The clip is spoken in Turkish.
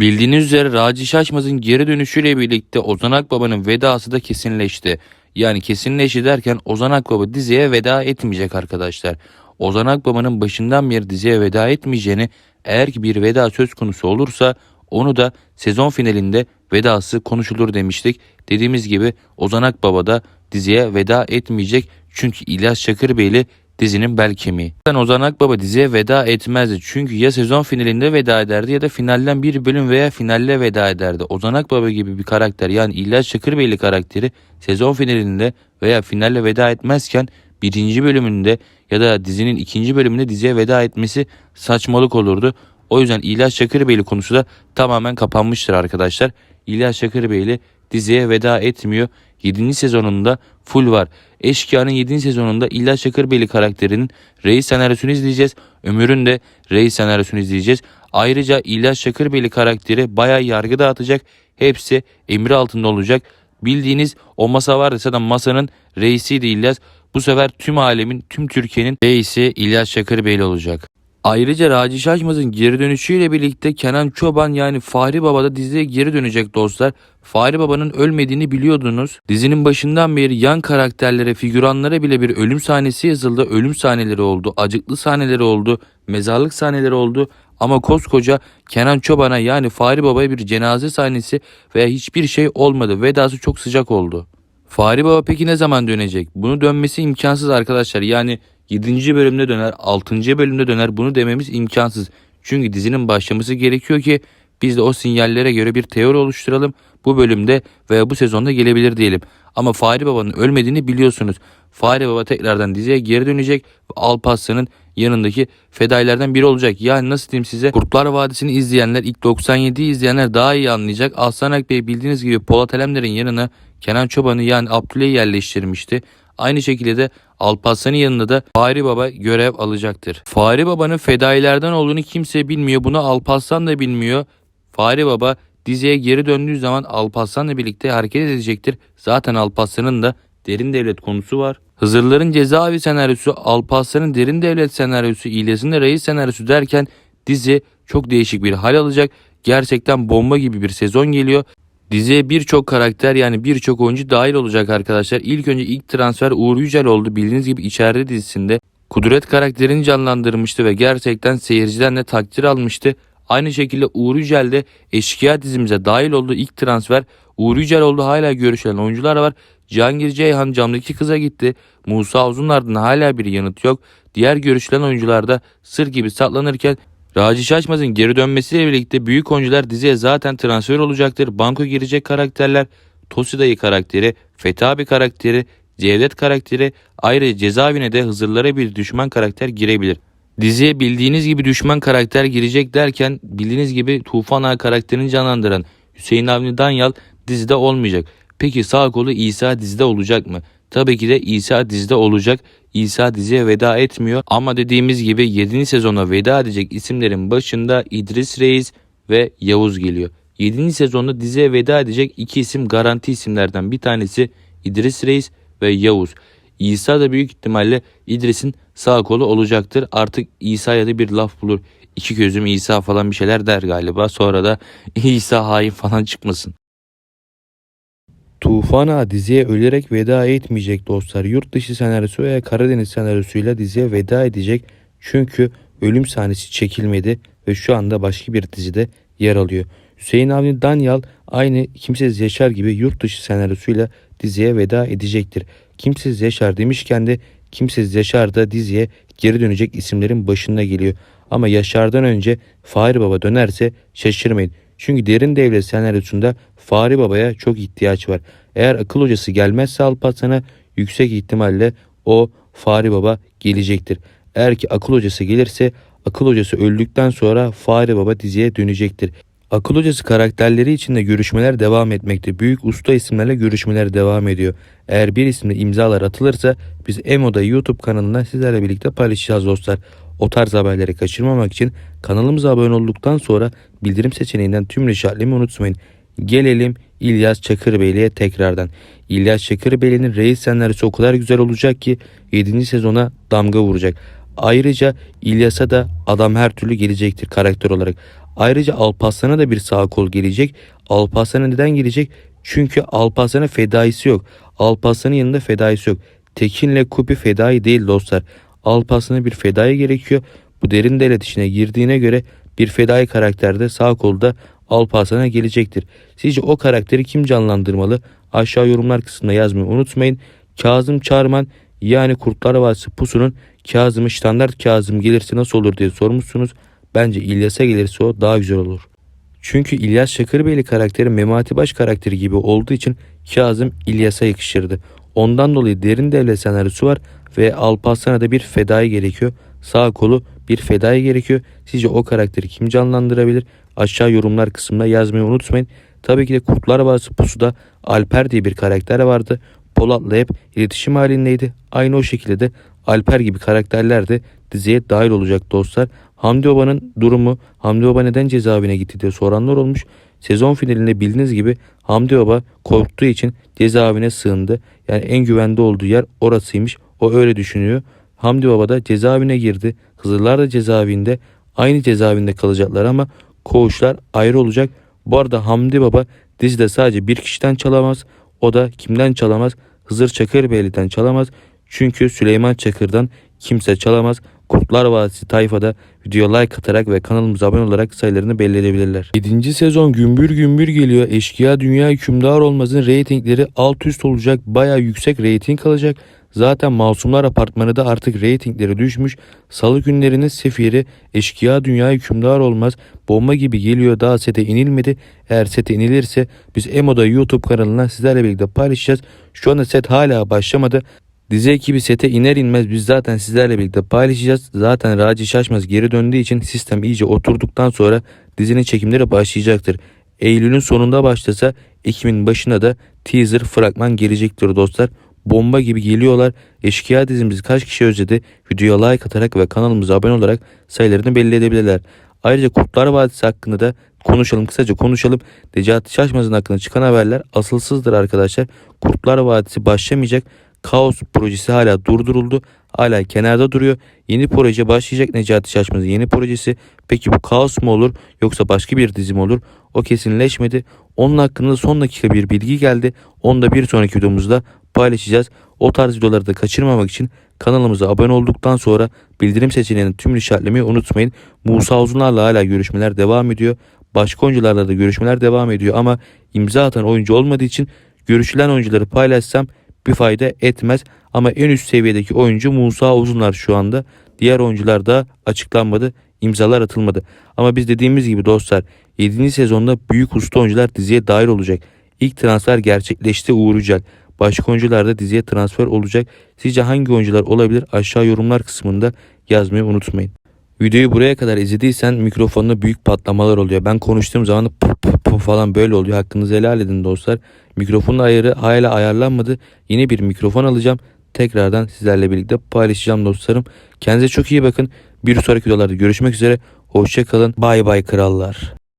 Bildiğiniz üzere Raci Şaşmaz'ın geri dönüşüyle birlikte Ozan Akbaba'nın vedası da kesinleşti. Yani kesinleşti derken Ozan Akbaba diziye veda etmeyecek arkadaşlar. Ozan Akbaba'nın başından beri diziye veda etmeyeceğini eğer ki bir veda söz konusu olursa onu da sezon finalinde vedası konuşulur demiştik. Dediğimiz gibi Ozan Akbaba da diziye veda etmeyecek çünkü İlyas Çakırbeyli dizinin bel kemiği. Ozan Akbaba diziye veda etmezdi. Çünkü ya sezon finalinde veda ederdi ya da finalden bir bölüm veya finalle veda ederdi. Ozan Akbaba gibi bir karakter yani İlyas Çakırbeyli karakteri sezon finalinde veya finalle veda etmezken birinci bölümünde ya da dizinin ikinci bölümünde diziye veda etmesi saçmalık olurdu. O yüzden İlyas Çakırbeyli konusu da tamamen kapanmıştır arkadaşlar. İlyas Çakırbeyli diziye veda etmiyor. 7. sezonunda full var. Eşkıya'nın 7. sezonunda İlyas Çakırbeyli karakterinin reis senaryosunu izleyeceğiz. Ömür'ün de reis senaryosunu izleyeceğiz. Ayrıca İlyas Çakırbeyli karakteri bayağı yargı dağıtacak. Hepsi emri altında olacak. Bildiğiniz o masa vardı zaten masanın reisiydi İlyas. Bu sefer tüm alemin, tüm Türkiye'nin reisi İlyas Çakırbeyli olacak. Ayrıca Raci Şaşmaz'ın geri dönüşüyle birlikte Kenan Çoban yani Fahri Baba da diziye geri dönecek dostlar. Fahri Baba'nın ölmediğini biliyordunuz. Dizinin başından beri yan karakterlere, figüranlara bile bir ölüm sahnesi yazıldı. Ölüm sahneleri oldu, acıklı sahneleri oldu, mezarlık sahneleri oldu. Ama koskoca Kenan Çoban'a yani Fahri Baba'ya bir cenaze sahnesi veya hiçbir şey olmadı. Vedası çok sıcak oldu. Fahri Baba peki ne zaman dönecek? Bunu dönmesi imkansız arkadaşlar. Yani 7. bölümde döner, 6. bölümde döner bunu dememiz imkansız. Çünkü dizinin başlaması gerekiyor ki biz de o sinyallere göre bir teori oluşturalım. Bu bölümde veya bu sezonda gelebilir diyelim. Ama Fahri Baba'nın ölmediğini biliyorsunuz. Fahri Baba tekrardan diziye geri dönecek ve Alparslan'ın yanındaki fedailerden biri olacak. Yani nasıl diyeyim size Kurtlar Vadisi'ni izleyenler ilk 97'yi izleyenler daha iyi anlayacak. Aslan Akbey bildiğiniz gibi Polat Alemdar'ın yanına Kenan Çoban'ı yani Abdüley'i yerleştirmişti. Aynı şekilde de Alparslan'ın yanında da Fahri Baba görev alacaktır. Fahri Baba'nın fedailerden olduğunu kimse bilmiyor. Bunu Alparslan da bilmiyor. Fahri Baba diziye geri döndüğü zaman Alparslan'la birlikte hareket edecektir. Zaten Alparslan'ın da derin devlet konusu var. Hızırların cezaevi senaryosu, Alparslan'ın derin devlet senaryosu, İlyas'ın da reis senaryosu derken dizi çok değişik bir hal alacak. Gerçekten bomba gibi bir sezon geliyor. Diziye birçok karakter yani birçok oyuncu dahil olacak arkadaşlar. İlk önce ilk transfer Uğur Yücel oldu. Bildiğiniz gibi içeride dizisinde Kudret karakterini canlandırmıştı ve gerçekten seyirciden de takdir almıştı. Aynı şekilde Uğur Yücel de Eşkıya dizimize dahil oldu. İlk transfer Uğur Yücel oldu. Hala görüşülen oyuncular var. Cihangir Ceyhan camdaki kıza gitti. Musa Uzunlar'dan hala bir yanıt yok. Diğer görüşülen oyuncular da sır gibi saklanırken Raci Şaşmaz'ın geri dönmesiyle birlikte büyük oyuncular diziye zaten transfer olacaktır. Banko girecek karakterler Tosi dayı karakteri, Fethi abi karakteri, Cevdet karakteri ayrıca cezaevine de Hızırlara bir düşman karakter girebilir. Diziye bildiğiniz gibi düşman karakter girecek derken bildiğiniz gibi Tufan Ağa karakterini canlandıran Hüseyin Avni Danyal dizide olmayacak. Peki sağ kolu İsa dizide olacak mı? Tabii ki de İsa dizide olacak. İsa diziye veda etmiyor ama dediğimiz gibi 7. sezona veda edecek isimlerin başında İdris Reis ve Yavuz geliyor. 7. sezonda diziye veda edecek iki isim garanti isimlerden bir tanesi İdris Reis ve Yavuz. İsa da büyük ihtimalle İdris'in sağ kolu olacaktır. Artık İsa'ya da bir laf bulur. İki gözüm İsa falan bir şeyler der galiba. Sonra da İsa hain falan çıkmasın. Tufan Ağa diziye ölerek veda etmeyecek dostlar. Yurt dışı senaryosu veya Karadeniz senaryosuyla diziye veda edecek. Çünkü ölüm sahnesi çekilmedi ve şu anda başka bir dizide yer alıyor. Hüseyin Avni Danyal aynı Kimsesiz Yaşar gibi yurt dışı senaryosuyla diziye veda edecektir. Kimsesiz Yaşar demişken de Kimsesiz Yaşar da diziye geri dönecek isimlerin başında geliyor. Ama Yaşar'dan önce Fahri Baba dönerse şaşırmayın. Çünkü derin devlet senaryosunda Fahri Baba'ya çok ihtiyaç var. Eğer akıl hocası gelmezse Alparslan'a yüksek ihtimalle o Fahri Baba gelecektir. Eğer ki akıl hocası gelirse akıl hocası öldükten sonra Fahri Baba diziye dönecektir. Akıl hocası karakterleri için de görüşmeler devam etmekte. Büyük usta isimlerle görüşmeler devam ediyor. Eğer bir isimle imzalar atılırsa biz Emo'da YouTube kanalında sizlerle birlikte paylaşacağız dostlar. O tarz haberleri kaçırmamak için kanalımıza abone olduktan sonra bildirim seçeneğinden tüm işaretlemeyi unutmayın. Gelelim İlyas Çakırbeyli'ye tekrardan. İlyas Çakırbeyli'nin reis senaryosu o kadar güzel olacak ki 7. sezona damga vuracak. Ayrıca İlyas'a da adam her türlü gelecektir karakter olarak. Ayrıca Alparslan'a da bir sağ kol gelecek. Alparslan'a neden gelecek? Çünkü Alparslan'a fedaisi yok. Alparslan'ın yanında fedaisi yok. Tekin'le Kupi fedai değil dostlar. Alparslan'a bir fedai gerekiyor. Bu derin devlet işine girdiğine göre bir fedai karakterde sağ kolda Alparslan'a gelecektir. Sizce o karakteri kim canlandırmalı? Aşağı yorumlar kısmında yazmayı unutmayın. Kazım Çarman yani Kurtlar Vadisi Pusu'nun Kazım'ı standart Kazım gelirse nasıl olur diye sormuşsunuz. Bence İlyas'a gelirse o daha güzel olur. Çünkü İlyas Şakırbeyli karakteri Memati Baş karakteri gibi olduğu için Kazım İlyas'a yakışırdı. Ondan dolayı derin devlet senaryosu var ve Alparslan'a bir fedai gerekiyor. Sağ kolu bir fedai gerekiyor. Sizce o karakteri kim canlandırabilir? Aşağı yorumlar kısmına yazmayı unutmayın. Tabii ki de Kurtlar Vadisi Pusu'da Alper diye bir karakter vardı. Polat'la hep iletişim halindeydi. Aynı o şekilde de Alper gibi karakterler de diziye dahil olacak dostlar. Hamdi Baba'nın durumu, Hamdi Baba neden cezaevine gitti diye soranlar olmuş. Sezon finalinde bildiğiniz gibi Hamdi Baba korktuğu için cezaevine sığındı. Yani en güvende olduğu yer orasıymış. O öyle düşünüyor. Hamdi Baba da cezaevine girdi. Hızırlar da cezaevinde. Aynı cezaevinde kalacaklar ama koğuşlar ayrı olacak. Bu arada Hamdi Baba dizide sadece bir kişiden çalamaz. O da kimden çalamaz? Hızır Çakırbeyli'den çalamaz. Çünkü Süleyman Çakır'dan kimse çalamaz. Kurtlar Vadisi tayfada video like atarak ve kanalımıza abone olarak sayılarını belli edebilirler. 7. sezon gümbür gümbür geliyor. Eşkıya Dünya Hükümdar Olmaz'ın reytingleri alt üst olacak. Baya yüksek reyting alacak. Zaten Masumlar Apartmanı da artık reytingleri düşmüş. Salı günlerinin sefiri Eşkıya Dünya Hükümdar Olmaz bomba gibi geliyor daha sete inilmedi. Eğer sete inilirse biz Emo'da YouTube kanalına sizlerle birlikte paylaşacağız. Şu anda set hala başlamadı. Dizi ekibi sete iner inmez biz zaten sizlerle birlikte paylaşacağız. Zaten Raci Şaşmaz geri döndüğü için sistem iyice oturduktan sonra dizinin çekimleri başlayacaktır. Eylül'ün sonunda başlasa Ekim'in başına da teaser fragman gelecektir dostlar. Bomba gibi geliyorlar. Eşkıya dizimizi kaç kişi özledi? Videoya like atarak ve kanalımıza abone olarak sayılarını belli edebilirler. Ayrıca Kurtlar Vadisi hakkında da konuşalım kısaca konuşalım. Necati Şaşmaz'ın hakkında çıkan haberler asılsızdır arkadaşlar. Kurtlar Vadisi başlamayacak. Kaos projesi hala durduruldu. Hala kenarda duruyor. Yeni proje başlayacak Necati Şaşmaz'ın yeni projesi. Peki bu kaos mu olur yoksa başka bir dizi mi olur? O kesinleşmedi. Onun hakkında son dakika bir bilgi geldi. Onu da bir sonraki videomuzda paylaşacağız. O tarz videoları da kaçırmamak için kanalımıza abone olduktan sonra bildirim seçeneğini tüm işaretlemeyi unutmayın. Musa Uzunlar'la hala görüşmeler devam ediyor. Başka oyuncularla da görüşmeler devam ediyor ama imza atan oyuncu olmadığı için görüşülen oyuncuları paylaşsam bir fayda etmez. Ama en üst seviyedeki oyuncu Musa Uzunlar şu anda. Diğer oyuncular da açıklanmadı. imzalar atılmadı. Ama biz dediğimiz gibi dostlar 7. sezonda büyük usta oyuncular diziye dahil olacak. İlk transfer gerçekleşti uğrayacak. Başka oyuncular da diziye transfer olacak. Sizce hangi oyuncular olabilir? Aşağı yorumlar kısmında yazmayı unutmayın. Videoyu buraya kadar izlediysen mikrofonda büyük patlamalar oluyor. Ben konuştuğum zaman da puf puf falan böyle oluyor. Hakkınızı helal edin dostlar. Mikrofonun ayarı hala ayarlanmadı. Yeni bir mikrofon alacağım. Tekrardan sizlerle birlikte paylaşacağım dostlarım. Kendinize çok iyi bakın. Bir sonraki videolarda görüşmek üzere. Hoşçakalın. Bay bay krallar.